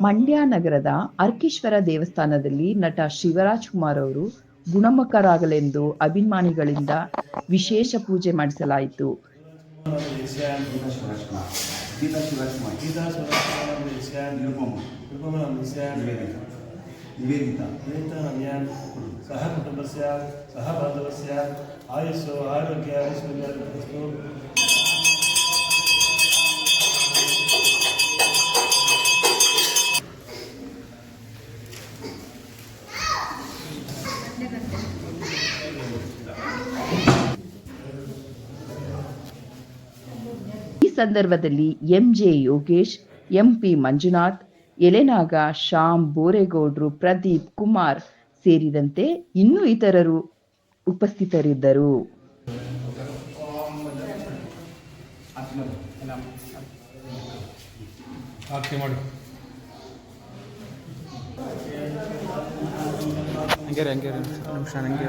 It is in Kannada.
ಮಂಡ್ಯ ನಗರದ ಅರ್ಕೇಶ್ವರ ದೇವಸ್ಥಾನದಲ್ಲಿ ನಟ ಶಿವರಾಜ್ ಕುಮಾರ್ ಅವರು ಗುಣಮುಖರಾಗಲೆಂದು ಅಭಿಮಾನಿಗಳಿಂದ ವಿಶೇಷ ಪೂಜೆ ಮಾಡಿಸಲಾಯಿತು. ಸಂದರ್ಭದಲ್ಲಿ ಎಂಜೆ ಯೋಗೇಶ್, ಎಂಪಿ ಮಂಜುನಾಥ್, ಎಲೆನಾಗ ಶ್ಯಾಮ್ ಬೋರೇಗೌಡ್ರು, ಪ್ರದೀಪ್ ಕುಮಾರ್ ಸೇರಿದಂತೆ ಇನ್ನೂ ಇತರರು ಉಪಸ್ಥಿತರಿದ್ದರು. ಹಂಗೇರಿ ಹಂಗೇರಿ. ಹಂಗೆ ಹಂಗೆ ನಿಮಿಷ ಹಂಗೆ